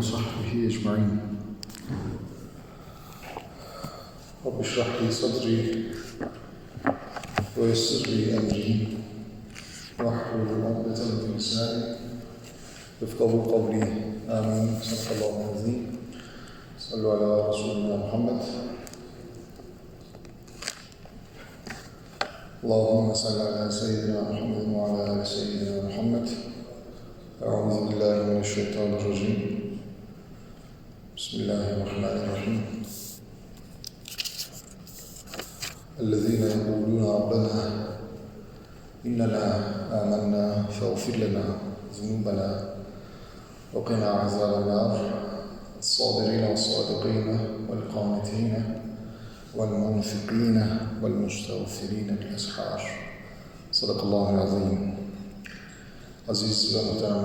وصحبه أجمعين. رب اشرح لي صدري ويسر لي أمري. واحلل عقدة من لساني. يفقه قولي. آمين. صدق الله العظيم. صلوا على رسولنا محمد. اللهم صل على سيدنا محمد وعلى آل سيدنا محمد. أعوذ بالله من الشيطان الرجيم. بسم الله الرحمن الرحيم. الذين يقولون ربنا إننا آمنا فاغفر لنا ذنوبنا وقنا عذاب النار. الصابرين والصادقين والقانتين والمنفقين والمستغفرين بالأسحار صدق الله العظيم. Aziz ve muhterem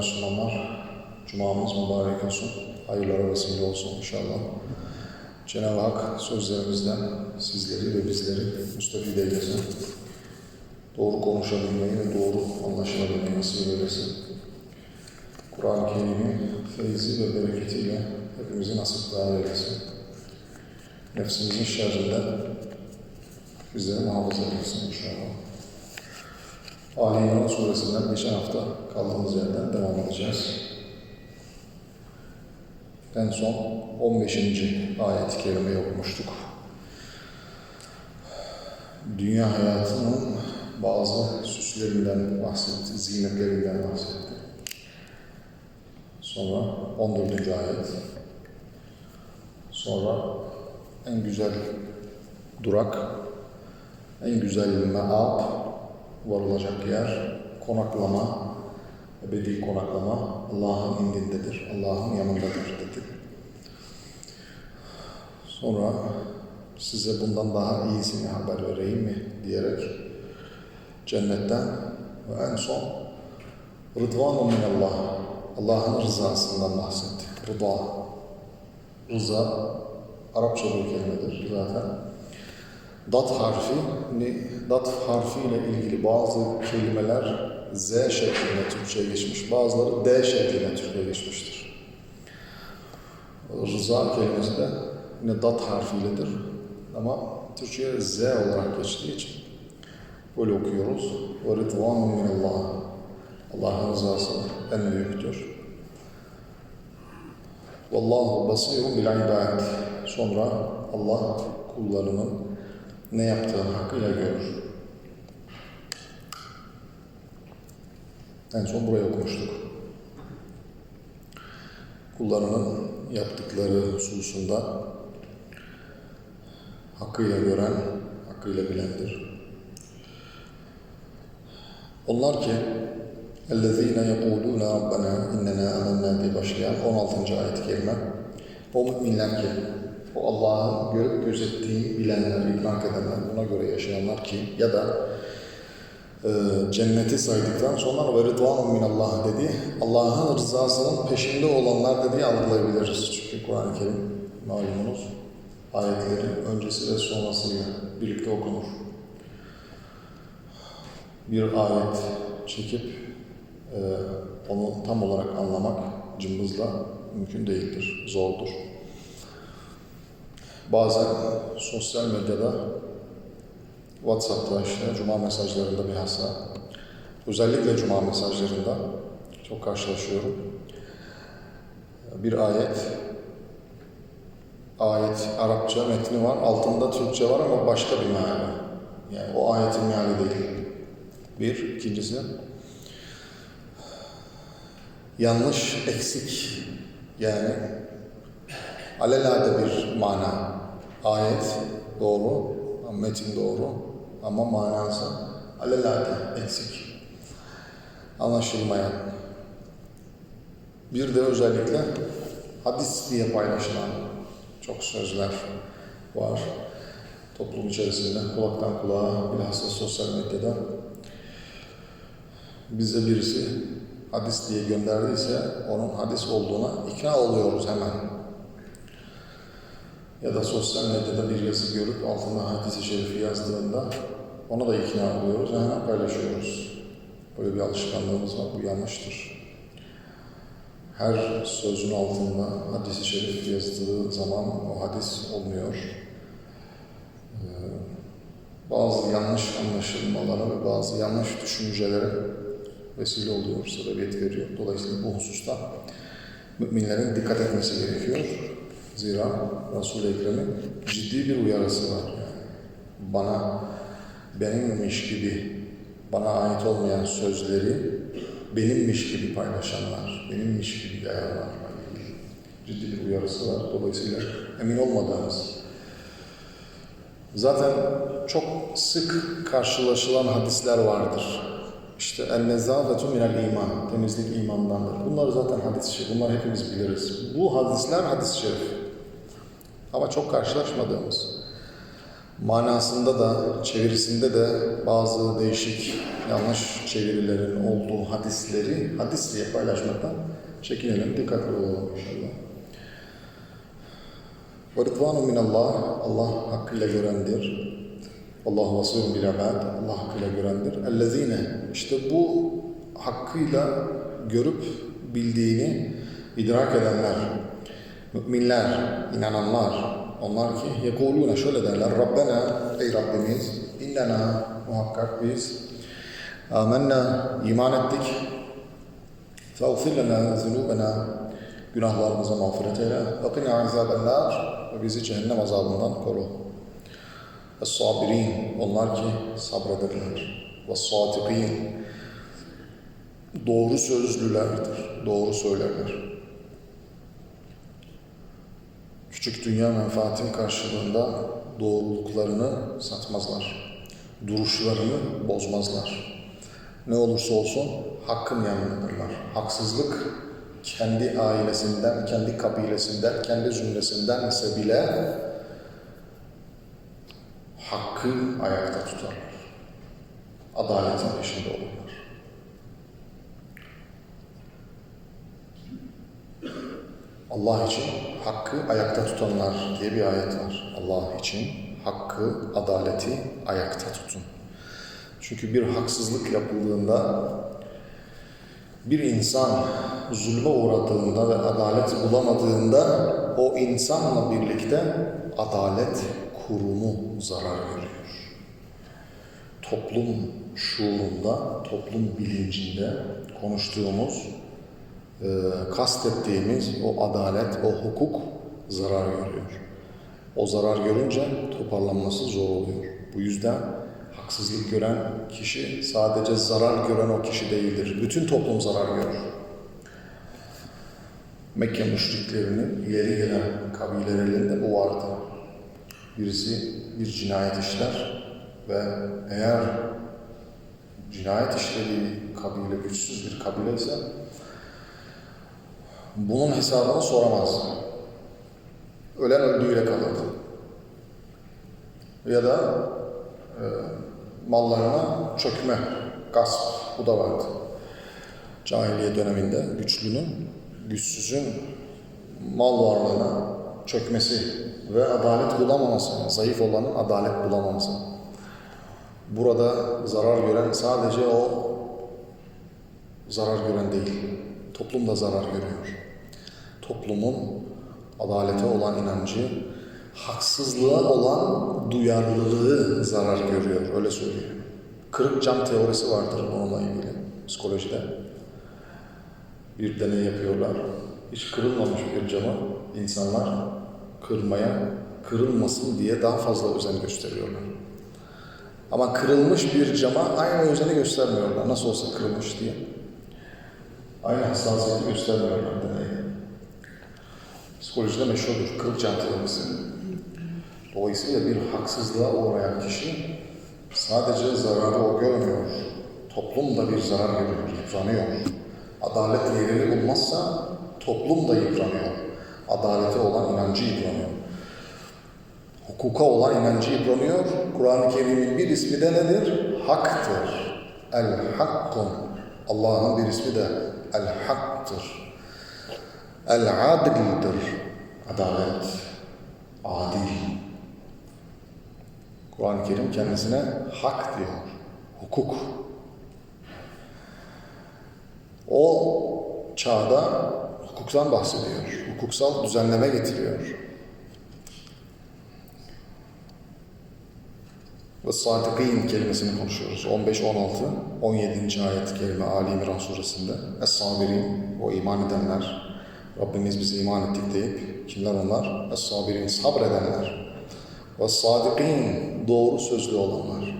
Cumamız mübarek olsun, hayırlara vesile olsun inşallah. Cenab-ı Hak sözlerimizden sizleri ve bizleri müstefid eylesin. Doğru konuşabilmeyi ve doğru anlaşılabilmeyi nasip eylesin. Kur'an-ı Kerim'in feyzi ve bereketiyle hepimizi nasipdar eylesin nefsimizin şerrinden bizleri muhafaza etsin inşallah. Ali İmran suresinden geçen hafta kaldığımız yerden devam edeceğiz. En son 15. ayet-i kerimeyi okumuştuk. Dünya hayatının bazı süslerinden bahsetti, zinetlerinden bahsetti. Sonra 14. ayet. Sonra en güzel durak, en güzel meab, varılacak yer, konaklama, ebedi konaklama Allah'ın indindedir, Allah'ın yanındadır dedi. Sonra size bundan daha iyisini haber vereyim mi diyerek cennetten ve en son Rıdvanun minallah, Allah'ın rızasından bahsetti. Rıda, rıza Arapça bir kelimedir zaten. Dat harfi, dat harfi ile ilgili bazı kelimeler Z şeklinde Türkçe'ye geçmiş, bazıları D şeklinde Türkçe'ye geçmiştir. Rıza kelimesi de yine dat harfiyledir ama Türkçe'ye Z olarak geçtiği için böyle okuyoruz. Ve ridvanu minallah. Allah'ın rızası en büyüktür. Vallahu basirun bil ibad. Sonra Allah kullarının ne yaptığını hakkıyla görür. En son burayı okumuştuk. Kullarının yaptıkları hususunda hakkıyla gören, hakkıyla bilendir. Onlar ki اَلَّذ۪ينَ يَقُولُونَ رَبَّنَا اِنَّنَا اَمَنَّا diye başlayan 16. ayet-i kerime. O müminler ki, o Allah'ın görüp gözettiği bilenler, idrak edenler, buna göre yaşayanlar ki ya da e, cenneti saydıktan sonra ve rıdvanun minallah dedi, Allah'ın rızasının peşinde olanlar dediği algılayabiliriz. Çünkü Kur'an-ı Kerim malumunuz ayetlerin öncesi ve sonrasıyla birlikte okunur. Bir ayet çekip e, onu tam olarak anlamak cımbızla mümkün değildir, zordur. Bazen sosyal medyada, WhatsApp'ta işte cuma mesajlarında bilhassa, özellikle cuma mesajlarında çok karşılaşıyorum. Bir ayet, ayet Arapça metni var, altında Türkçe var ama başka bir meali. Yani o ayetin meali değil. Bir, ikincisi, yanlış, eksik yani alelade bir mana. Ayet doğru, metin doğru ama manası alelade, eksik. Anlaşılmayan. Bir de özellikle hadis diye paylaşılan çok sözler var toplum içerisinde kulaktan kulağa bilhassa sosyal medyada bize birisi hadis diye gönderdiyse onun hadis olduğuna ikna oluyoruz hemen. Ya da sosyal medyada bir yazı görüp altına hadis-i şerifi yazdığında ona da ikna oluyoruz hemen paylaşıyoruz. Böyle bir alışkanlığımız var, bu yanlıştır. her sözün altında hadis-i şerif yazdığı zaman o hadis olmuyor. Ee, bazı yanlış anlaşılmalara ve bazı yanlış düşüncelere vesile oluyor, sebebiyet veriyor. Dolayısıyla bu hususta müminlerin dikkat etmesi gerekiyor. Zira Resul-i Ekrem'in ciddi bir uyarısı var. Yani bana benimmiş gibi, bana ait olmayan sözleri benimmiş gibi paylaşanlar, benimmiş gibi yayanlar ilgili ciddi bir uyarısı var. Dolayısıyla emin olmadığınız, zaten çok sık karşılaşılan hadisler vardır. İşte el-nezafetu minel iman, temizlik imandandır. Bunlar zaten hadis-i şerif, bunlar hepimiz biliriz. Bu hadisler hadis-i şerif. Ama çok karşılaşmadığımız, manasında da, çevirisinde de bazı değişik, yanlış çevirilerin olduğu hadisleri hadis diye paylaşmaktan çekinelim, dikkatli olalım inşallah. Ve rıdvanu minallah, Allah hakkıyla görendir. Allah vasırun bil ibad, Allah hakkıyla görendir. Ellezine, işte bu hakkıyla görüp bildiğini idrak edenler, müminler, inananlar, onlar ki yekuluna şöyle derler. Rabbena ey Rabbimiz innena muhakkak biz amenna iman ettik. Fagfir lana zunubena günahlarımıza mağfiret eyle. Ve qina azabennar ve bizi cehennem azabından koru. Es-sabirin onlar ki sabredirler. Ve-sadikin doğru sözlülerdir, doğru söylerler. Küçük dünya menfaatin karşılığında doğruluklarını satmazlar. Duruşlarını bozmazlar. Ne olursa olsun hakkın yanındadırlar. Haksızlık kendi ailesinden, kendi kabilesinden, kendi zümresinden ise bile hakkı ayakta tutarlar. Adaletin peşinde olurlar. Allah için hakkı ayakta tutanlar diye bir ayet var. Allah için hakkı, adaleti ayakta tutun. Çünkü bir haksızlık yapıldığında bir insan zulme uğradığında ve adalet bulamadığında o insanla birlikte adalet kurumu zarar görüyor. Toplum şuurunda, toplum bilincinde konuştuğumuz, e, kastettiğimiz o adalet, o hukuk zarar görüyor. O zarar görünce toparlanması zor oluyor. Bu yüzden haksızlık gören kişi sadece zarar gören o kişi değildir. Bütün toplum zarar görür. Mekke müşriklerinin ileri gelen kabilelerinde bu vardı. Birisi bir cinayet işler ve eğer cinayet işlediği kabile güçsüz bir kabile ise bunun hesabını soramaz. Ölen öldüğüyle kalırdı. Ya da e, mallarına çökme, gasp bu da vardı. Cahiliye döneminde güçlünün, güçsüzün mal varlığına çökmesi ve adalet bulamaması, zayıf olanın adalet bulamaması. Burada zarar gören sadece o zarar gören değil, toplum da zarar görüyor. Toplumun adalete olan inancı, haksızlığa olan duyarlılığı zarar görüyor, öyle söyleyeyim. Kırık cam teorisi vardır bununla ilgili psikolojide. Bir deney yapıyorlar. Hiç kırılmamış bir camı insanlar kırmaya, kırılmasın diye daha fazla özen gösteriyorlar. Ama kırılmış bir cama aynı özeni göstermiyorlar. Nasıl olsa kırılmış diye. Aynı hassasiyeti göstermiyorlar deneyde. Psikolojide meşhurdur. Kırık teorisi. Dolayısıyla bir haksızlığa uğrayan kişi sadece zararı o görmüyor. Toplum da bir zarar görüyor, yıpranıyor. Adalet yerini bulmazsa toplum da yıpranıyor. Adalete olan inancı yıpranıyor. Hukuka olan inancı yıpranıyor. Kur'an-ı Kerim'in bir ismi de nedir? Haktır. El-Hakkun. Allah'ın bir ismi de El-Haktır. El-Adil'dir. Adalet. Adil. Kur'an-ı Kerim kendisine hak diyor. Hukuk. O çağda hukuktan bahsediyor. Hukuksal düzenleme getiriyor. Ve sadikin kelimesini konuşuyoruz. 15, 16, 17. ayet kelime Ali İmran suresinde. Es-sabirin, o iman edenler. Rabbimiz bize iman ettik deyip, kimler onlar? Es-sabirin, sabredenler. Ve sadikin, doğru sözlü olanlar.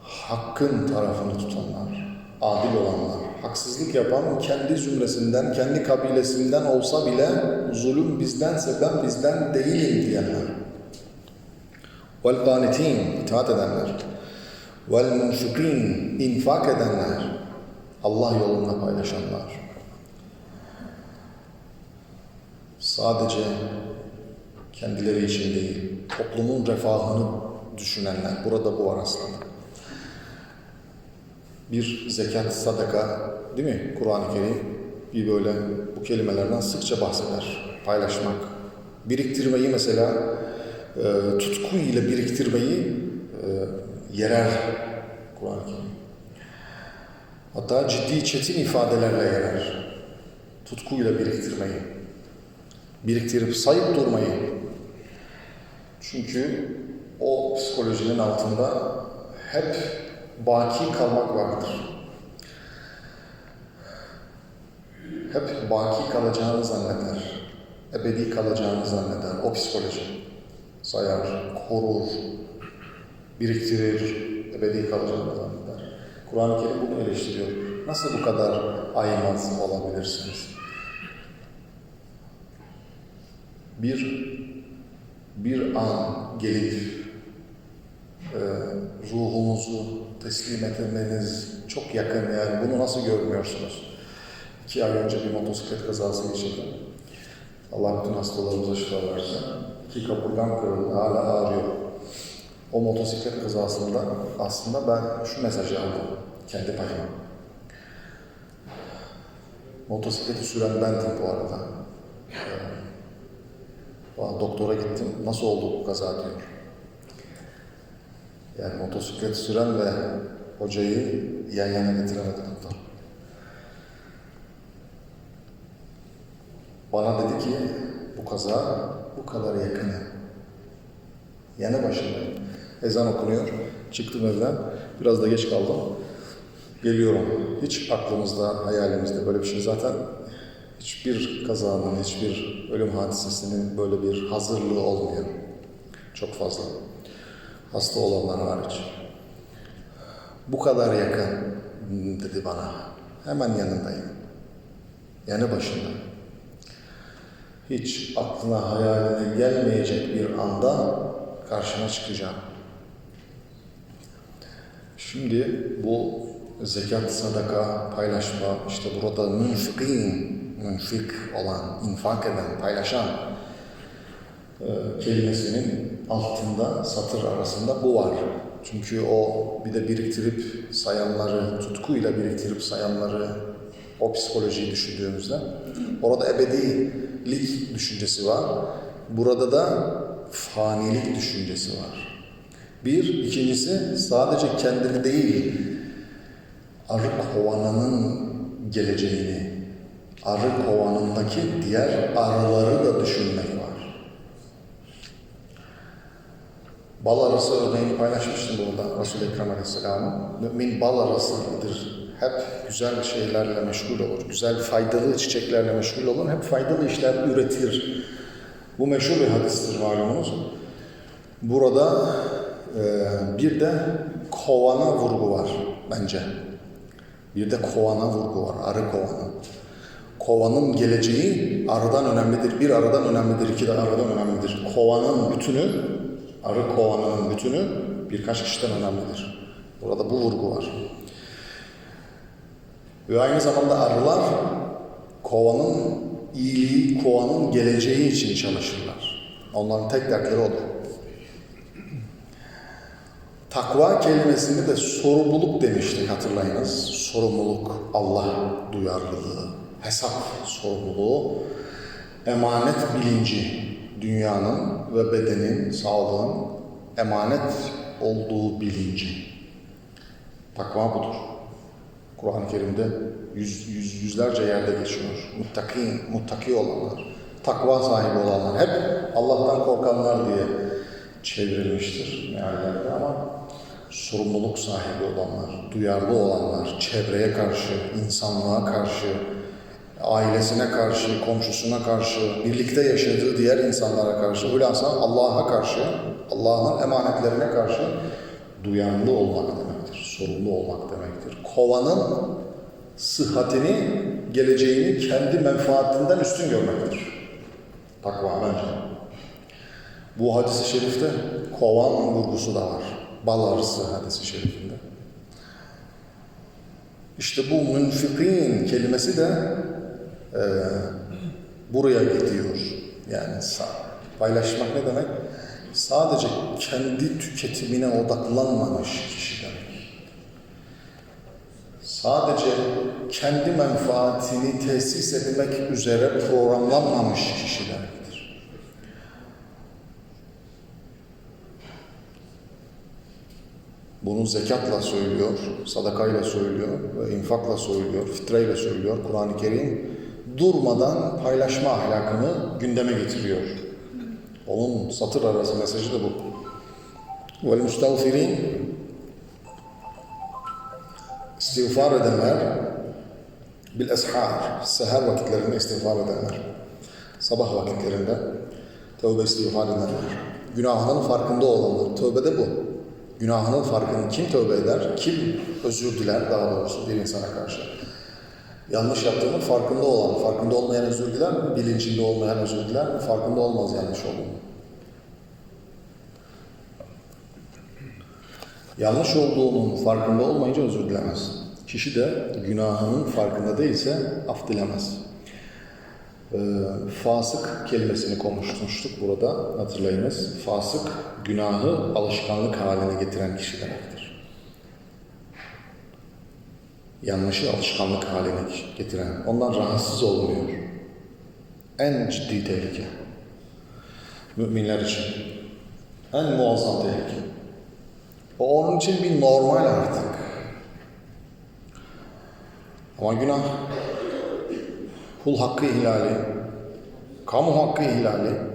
Hakkın tarafını tutanlar. Adil olanlar. Haksızlık yapan kendi zümresinden, kendi kabilesinden olsa bile zulüm bizdense ben bizden değilim diyenler. Vel qanitin itaat edenler. Vel munfikin infak edenler. Allah yolunda paylaşanlar. Sadece kendileri için değil, toplumun refahını düşünenler. Burada bu var aslında. Bir zekat, sadaka, değil mi? Kur'an-ı Kerim bir böyle bu kelimelerden sıkça bahseder. Paylaşmak, biriktirmeyi mesela e, tutku ile biriktirmeyi e, yerer Kur'an-ı Kerim. Hatta ciddi çetin ifadelerle yerer. Tutkuyla biriktirmeyi. Biriktirip sayıp durmayı. Çünkü o psikolojinin altında hep baki kalmak vardır. Hep baki kalacağını zanneder. Ebedi kalacağını zanneder. O psikoloji sayar, korur, biriktirir, ebedi kalacağını zanneder. Kur'an-ı Kerim bunu eleştiriyor. Nasıl bu kadar aymaz olabilirsiniz? Bir bir an gelip e, ruhumuzu teslim etmeniz çok yakın yani bunu nasıl görmüyorsunuz? İki ay önce bir motosiklet kazası geçirdim. Allah bütün hastalarımıza şifa versin. İki kaburgam kırıldı, hala ağrıyor. O motosiklet kazasında aslında ben şu mesajı aldım kendi payıma. Motosikleti süren bendim bu arada. Doktora gittim, nasıl oldu bu kaza diyor. Yani motosiklet süren ve hocayı yan yana getiremedi doktor. Bana dedi ki bu kaza bu kadar yakını. Yanı başındayım. Ezan okunuyor. Çıktım evden. Biraz da geç kaldım. Geliyorum. Hiç aklımızda, hayalimizde böyle bir şey zaten hiçbir kazanın, hiçbir ölüm hadisesinin böyle bir hazırlığı olmuyor. Çok fazla. Hasta olanlar hariç. Bu kadar yakın dedi bana. Hemen yanındayım. Yanı başında hiç aklına hayaline gelmeyecek bir anda karşına çıkacağım. Şimdi bu zekat, sadaka, paylaşma, işte burada münfikin, münfik olan, infak eden, paylaşan e, kelimesinin altında, satır arasında bu var. Çünkü o bir de biriktirip sayanları, tutkuyla biriktirip sayanları, o psikolojiyi düşündüğümüzde orada ebedilik düşüncesi var. Burada da fanilik düşüncesi var. Bir, ikincisi sadece kendini değil, arı kovanının geleceğini, arı kovanındaki diğer arıları da düşünmek var. Bal arısı örneğini paylaşmıştım burada Resul-i Ekrem Aleyhisselam'ın. Mümin bal arasıdır. Hep güzel şeylerle meşgul olur. Güzel, faydalı çiçeklerle meşgul olur. Hep faydalı işler üretir. Bu meşhur bir hadistir malumunuz. Burada e, bir de kovana vurgu var bence. Bir de kovana vurgu var, arı kovanı. Kovanın geleceği arıdan önemlidir. Bir arıdan önemlidir, iki de arıdan önemlidir. Kovanın bütünü, arı kovanının bütünü birkaç kişiden önemlidir. Burada bu vurgu var. Ve aynı zamanda arılar kovanın iyiliği, kovanın geleceği için çalışırlar. Onların tek dertleri odur. Takva kelimesini de sorumluluk demiştik hatırlayınız. Sorumluluk, Allah duyarlılığı, hesap sorumluluğu, emanet bilinci, dünyanın ve bedenin, sağlığın emanet olduğu bilinci. Takva budur. Kur'an-ı Kerim'de yüz, yüz, yüzlerce yerde geçiyor. Muttaki, muttaki olanlar, takva sahibi olanlar, hep Allah'tan korkanlar diye çevrilmiştir meallerde ama sorumluluk sahibi olanlar, duyarlı olanlar, çevreye karşı, insanlığa karşı, ailesine karşı, komşusuna karşı, birlikte yaşadığı diğer insanlara karşı, hülasa Allah'a karşı, Allah'ın emanetlerine karşı duyarlı olmak demektir, sorumlu olmak demektir. Kovanın sıhhatini, geleceğini kendi menfaatinden üstün görmektir. Takva bence. Bu hadisi şerifte kovan vurgusu da var. Bal arısı hadisi şerifinde. İşte bu münfikin kelimesi de e, buraya gidiyor. Yani paylaşmak ne demek? Sadece kendi tüketimine odaklanmamış kişi demek. Sadece kendi menfaatini tesis etmek üzere programlanmamış kişi demektir. Bunu zekatla söylüyor, sadakayla söylüyor, infakla söylüyor, fitreyle söylüyor Kur'an-ı Kerim. Durmadan paylaşma ahlakını gündeme getiriyor. Onun satır arası mesajı da bu. Müstağfirin istiğfar edenler bil eshar, seher vakitlerinde istiğfar edenler, sabah vakitlerinde tövbe istiğfar edenler, günahının farkında olanlar, tövbe de bu. Günahının farkını kim tövbe eder, kim özür diler daha doğrusu bir insana karşı. Yanlış yaptığının farkında olan, farkında olmayan özür diler mi? Bilincinde olmayan özür diler mi? Farkında olmaz yanlış olduğunu. Yanlış olduğunun farkında olmayınca özür dilemez. Kişi de günahının farkında değilse af dilemez. Ee, fasık kelimesini konuşmuştuk burada hatırlayınız. Fasık günahı alışkanlık haline getiren kişi demektir. Yanlışı alışkanlık haline getiren, ondan rahatsız olmuyor. En ciddi tehlike. Müminler için. En muazzam tehlike. O onun için bir normal artık. Ama günah kul hakkı ihlali, kamu hakkı ihlali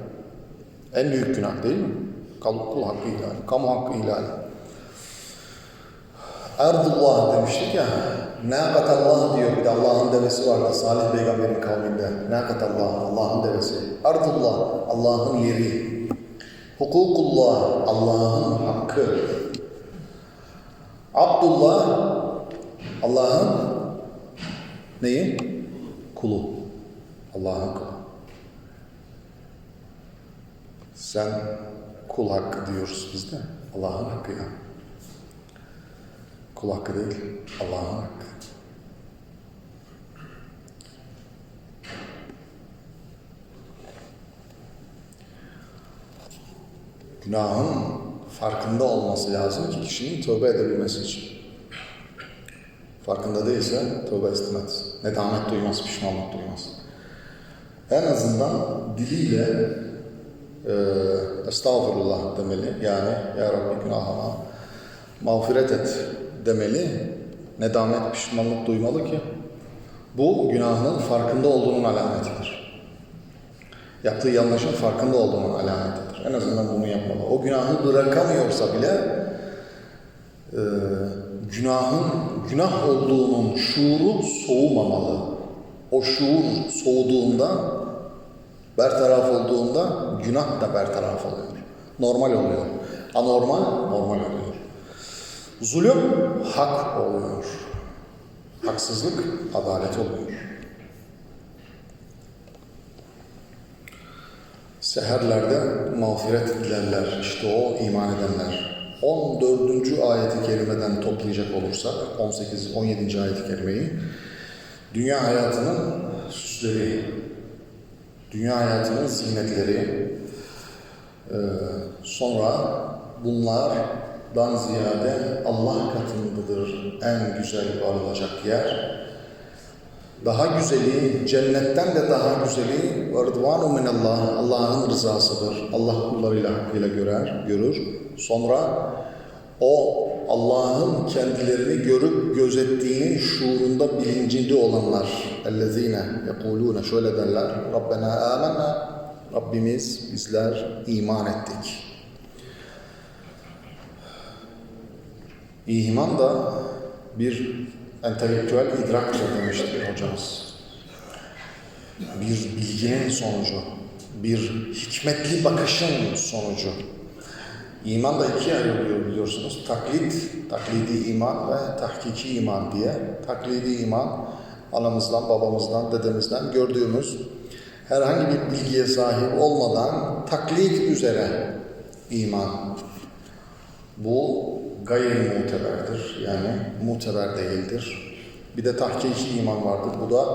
en büyük günah değil mi? Kul, hakkı ihlali, kamu hakkı ihlali. Erdullah demiştik ya, Nâkatallah diyor bir de Allah'ın devesi vardı Salih peygamberin kavminde. Nâkatallah, Allah'ın devesi. Erdullah, Allah'ın yeri. Hukukullah, Allah'ın hakkı. Abdullah, Allah'ın neyi? Kulu. Allah'ın kulu. Sen kul hakkı diyoruz biz de. Allah'ın hakkı ya. Kul hakkı değil, Allah'ın hakkı. Günahın farkında olması lazım ki kişinin tövbe edebilmesi için. Farkında değilse tövbe istemez. Nedamet duymaz, pişmanlık duymaz. En azından diliyle e, estağfurullah demeli. Yani ya Rabbi günahıma mağfiret et demeli. Nedamet, pişmanlık duymalı ki bu günahının farkında olduğunun alametidir. Yaptığı yanlışın farkında olduğunun alametidir. En azından bunu yapmalı. O günahı bırakamıyorsa bile e, günahın günah olduğunun şuuru soğumamalı. O şuur soğuduğunda, bertaraf olduğunda günah da bertaraf oluyor. Normal oluyor. Anormal, normal oluyor. Zulüm hak oluyor. Haksızlık adalet oluyor. Seherlerde mağfiret dilerler. İşte o iman edenler. 14. ayeti kerimeden toplayacak olursak 18 17. ayeti kerimeyi dünya hayatının süsleri, dünya hayatının zinetleri, e, sonra bunlardan ziyade Allah katındadır en güzel varılacak yer. Daha güzeli, cennetten de daha güzeli varduvanu minallah, Allah'ın rızasıdır. Allah kullarıyla hakkıyla görer, görür. Sonra o Allah'ın kendilerini görüp gözettiğinin şuurunda bilincinde olanlar. Ellezine yekulune şöyle derler. Rabbena amenna. Rabbimiz bizler iman ettik. İman da bir entelektüel idraktır demişti hocamız. Bir bilginin sonucu, bir hikmetli bakışın sonucu. İman da ikiye ayrılıyor biliyorsunuz. Taklit, taklidi iman ve tahkiki iman diye. Taklidi iman, anamızdan, babamızdan, dedemizden gördüğümüz herhangi bir bilgiye sahip olmadan taklit üzere iman. Bu gayri muteberdir. Yani muteber değildir. Bir de tahkiki iman vardır. Bu da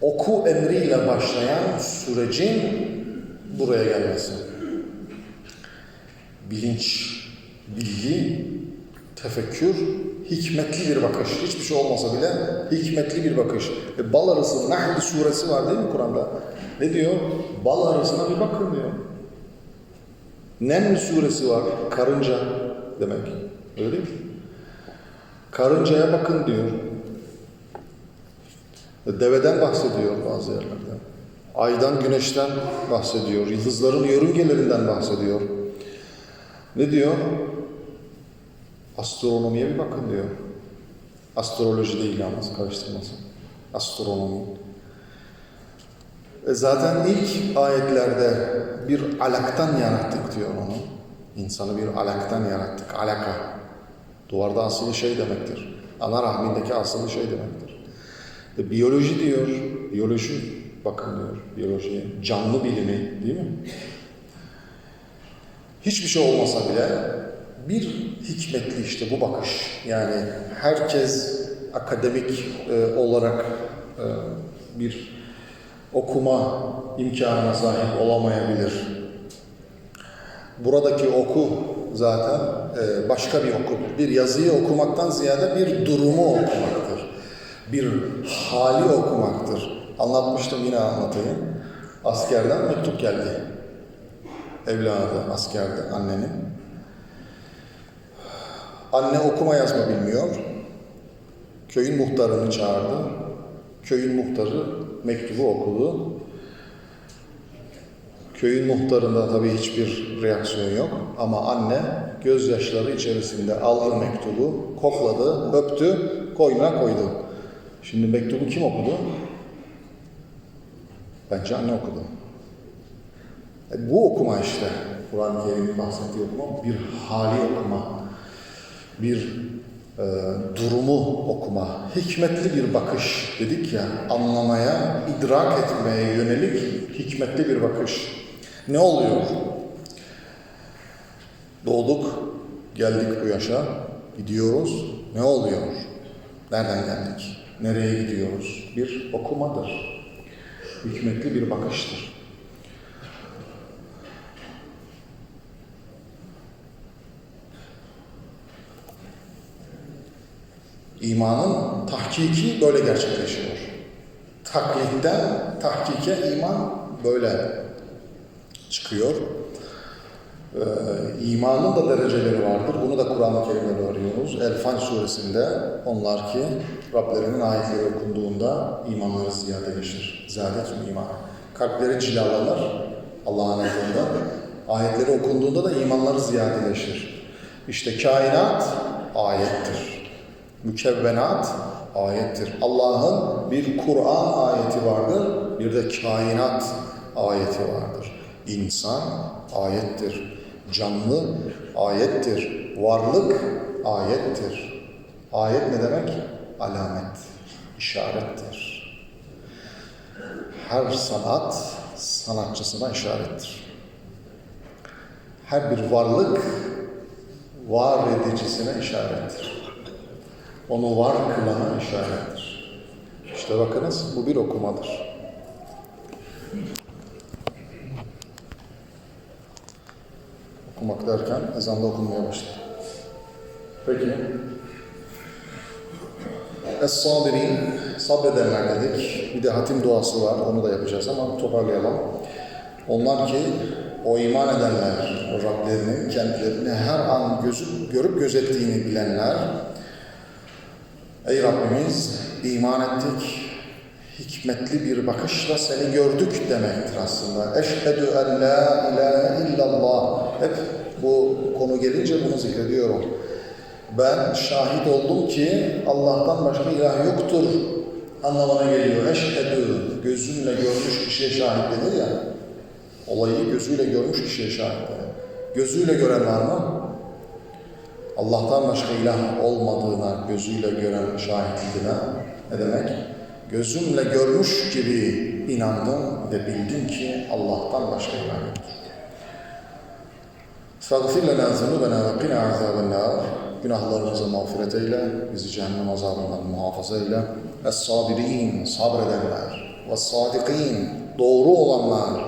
oku emriyle başlayan sürecin buraya gelmesi. Bilinç, bilgi, tefekkür, hikmetli bir bakış. Hiçbir şey olmasa bile hikmetli bir bakış. E, bal arısı, Nahl suresi var değil mi Kur'an'da? Ne diyor? Bal arısına bir bakın diyor. Neml suresi var, karınca demek. Öyle değil mi? Karıncaya bakın diyor. Deveden bahsediyor bazı yerlerde. Aydan, güneşten bahsediyor. Yıldızların yörüngelerinden bahsediyor. Ne diyor? Astronomiye bir bakın diyor. Astroloji değil yalnız karıştırmasın. Astronomi. E zaten ilk ayetlerde bir alaktan yarattık diyor onu. İnsanı bir alaktan yarattık. Alaka. Duvarda asılı şey demektir. Ana rahmindeki asılı şey demektir. E, biyoloji diyor. Biyoloji bakın diyor. Biyolojiye. Canlı bilimi değil mi? Hiçbir şey olmasa bile bir hikmetli işte bu bakış. Yani herkes akademik e, olarak e, bir okuma imkanına sahip olamayabilir. Buradaki oku zaten e, başka bir okudur. Bir yazıyı okumaktan ziyade bir durumu okumaktır. Bir hali okumaktır. Anlatmıştım yine anlatayım. Askerden mektup geldi. Evladı askerde annenin. Anne okuma yazma bilmiyor. Köyün muhtarını çağırdı. Köyün muhtarı mektubu okudu. Köyün muhtarında tabii hiçbir reaksiyon yok ama anne gözyaşları içerisinde aldı mektubu, kokladı, öptü, koynuna koydu. Şimdi mektubu kim okudu? Bence anne okudu. E, bu okuma işte, Kur'an-ı Kerim'in bahsettiği okuma, bir hali okuma, bir e, durumu okuma, hikmetli bir bakış dedik ya, anlamaya, idrak etmeye yönelik hikmetli bir bakış. Ne oluyor? Doğduk, geldik bu yaşa, gidiyoruz. Ne oluyor? Nereden geldik? Nereye gidiyoruz? Bir okumadır. Hikmetli bir bakıştır. İmanın tahkiki böyle gerçekleşiyor. Taklitten tahkike iman böyle çıkıyor. Ee, imanın da dereceleri vardır. Bunu da Kur'an-ı Kerim'de öğreniyoruz. El-Fal suresinde onlar ki Rablerinin ayetleri okunduğunda imanları ziyadeleşir. Ziyadetun iman. Kalpleri cilalanır Allah'ın adında. Ayetleri okunduğunda da imanları ziyadeleşir. İşte kainat ayettir. Mükevvenat ayettir. Allah'ın bir Kur'an ayeti vardır, bir de kainat ayeti vardır. İnsan ayettir. Canlı ayettir. Varlık ayettir. Ayet ne demek? Alamet, işarettir. Her sanat sanatçısına işarettir. Her bir varlık var edicisine işarettir. Onu var kılana işarettir. İşte bakınız bu bir okumadır. Okumak derken ezanda okunmaya başladı. Peki. Es-sabirin, sabredenler dedik. Bir de hatim duası var, onu da yapacağız ama toparlayalım. Onlar ki o iman edenler, o Rablerinin kendilerini her an gözü, görüp gözettiğini bilenler, Ey Rabbimiz iman ettik, hikmetli bir bakışla seni gördük demektir aslında. Eşhedü en la ilahe illallah. Hep bu konu gelince bunu zikrediyorum. Ben şahit oldum ki Allah'tan başka ilah yoktur anlamına geliyor. Eşhedü, gözünle görmüş kişiye şahit denir ya. Olayı gözüyle görmüş kişiye şahit denir. Gözüyle gören var mı? Allah'tan başka ilah olmadığına gözüyle gören şahitliğine ne demek? Gözümle görmüş gibi inandım ve bildim ki Allah'tan başka ilah yoktur. فَاغْفِرْ لَنَا ذُنُوبَنَا وَقِنَا عَذَابَ النَّارِ Günahlarımızı mağfiret eyle, bizi cehennem azabından muhafaza eyle. Es-sabirin, sabredenler. Ve-sadikin, doğru olanlar.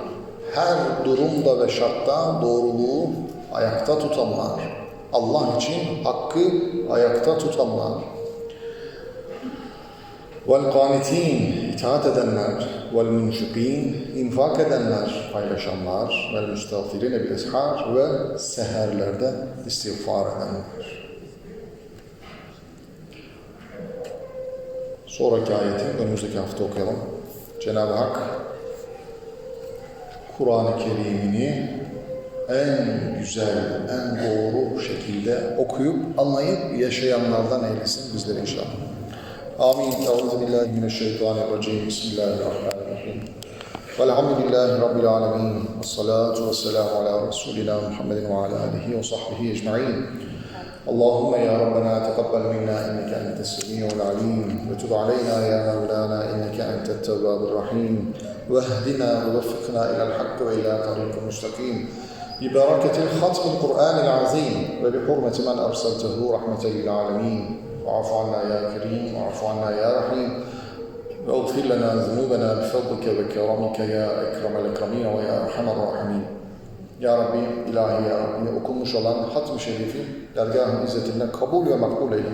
Her durumda ve şartta doğruluğu ayakta tutanlar. Allah için hakkı ayakta tutanlar. Vel-kanitin, itaat edenler. Vel-munfikin, infak edenler, paylaşanlar. Vel-müstağfirine bil-ishar ve seherlerde istiğfar edenler. Sonraki ayeti önümüzdeki hafta okuyalım. Cenab-ı Hak Kur'an-ı Kerim'ini en güzel, en doğru şekilde okuyup, anlayıp yaşayanlardan eylesin bizleri inşallah. آمين. أعوذ بالله من الشيطان الرجيم. بسم الله الرحمن الرحيم. والحمد لله رب العالمين. والصلاة والسلام على رسولنا محمد وعلى آله وصحبه أجمعين. اللهم يا ربنا تقبل منا إنك أنت السميع العليم. وتب علينا يا مولانا إنك أنت التواب الرحيم. واهدنا ووفقنا إلى الحق وإلى طريق مستقيم. ببركة الختم القرآن العظيم. وبحرمة من أرسلته رحمة للعالمين. واعف عنا يا كريم واعف عنا يا رحيم. واغفر لنا ذنوبنا بفضلك وكرمك يا اكرم الاكرمين ويا ارحم الراحمين. يا ربي الهي يا ربي اكون مشالان حتم شريفي درجاه عزتنا قبول ومقبول إلى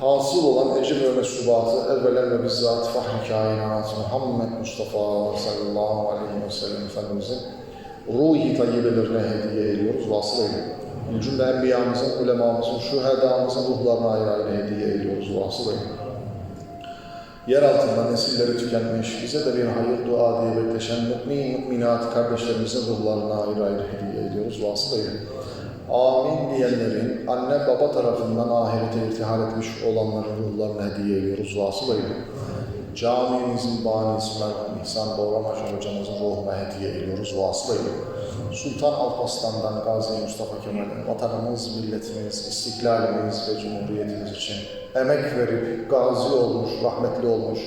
حاصل olan ecel ve mesubatı evvelen ve bizzat fahri kainat Muhammed Mustafa sallallahu aleyhi ve sellem Efendimizin ruhi tayyibelerine hediye ediyoruz, vasıl ediyoruz. Cümle enbiyamızın, ulemamızın, şühedamızın ruhlarına ayrı hediye ediyoruz, vasıl eyle. Yer altında nesilleri tükenmiş, bize de bir hayır dua diye bekleşen mümin, müminat kardeşlerimizin ruhlarına ayrı ayrı hediye ediyoruz. Vasıl eyle. Amin diyenlerin anne baba tarafından ahirete irtihal etmiş olanların ruhlarına hediye ediyoruz. Vasıl eyle. Camimizin banisi merhum İhsan Doğramaş hocamızın ruhuna hediye ediyoruz. Vasıl eyle. Sultan Alparslan'dan Gazi Mustafa Kemal'in vatanımız, milletimiz, istiklalimiz ve cumhuriyetimiz için emek verip gazi olmuş, rahmetli olmuş,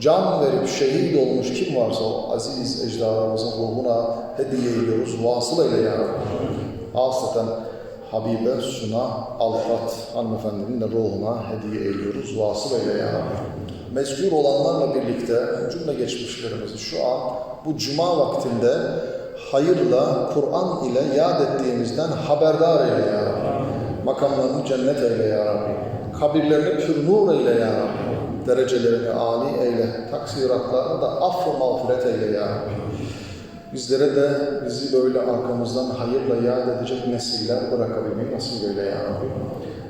can verip şehit olmuş kim varsa o aziz ecdadımızın ruhuna hediye ediyoruz. Vasıl eyle ya Rabbi. Habibe Suna Alfat hanımefendinin de ruhuna hediye ediyoruz. Vasıl eyle ya Rabbi. Mezkur olanlarla birlikte cümle geçmişlerimizi şu an bu cuma vaktinde hayırla, Kur'an ile yad ettiğimizden haberdar eyle ya Rabbi. Makamlarını cennet eyle ya Rabbi. Kabirlerini pür nur eyle ya Rabbi. Derecelerini âli eyle. Taksiratlarını da affı mağfiret eyle ya Rabbi. Bizlere de bizi böyle arkamızdan hayırla yad edecek nesiller bırakabilmeyi nasip eyle ya Rabbi.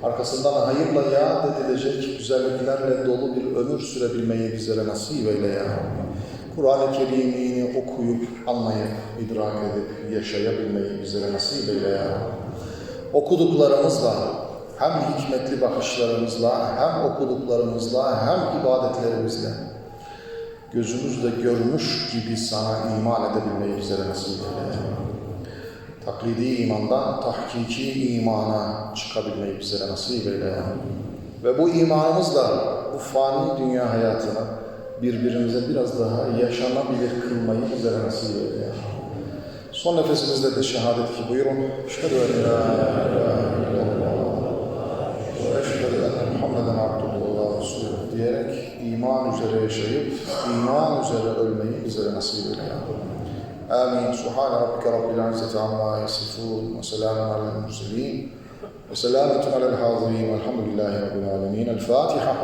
Arkasından hayırla yad edilecek güzelliklerle dolu bir ömür sürebilmeyi bizlere nasip eyle ya Rabbi. Kur'an-ı Kerim'ini okuyup, anlayıp, idrak edip, yaşayabilmeyi bizlere nasip eyle ya Rabbi. Okuduklarımızla, hem hikmetli bakışlarımızla, hem okuduklarımızla, hem ibadetlerimizle gözümüzle görmüş gibi sana iman edebilmeyi bizlere nasip eyle. Taklidi imandan tahkiki imana çıkabilmeyi bizlere nasip eyle. Ve bu imanımızla bu fani dünya hayatını birbirimize biraz daha yaşanabilir kılmayı bizlere nasip eyle. Son nefesimizde de şehadet ki buyurun. Eşhedü en la ilahe iman üzere yaşayıp iman üzere ölmeyi bizlere nasip eyle ya Amin. Subhane rabbike rabbil izzeti amma yasifun ve selamun alel murselin ve selametun alel hazirin velhamdülillahi rabbil alemin. El Fatiha.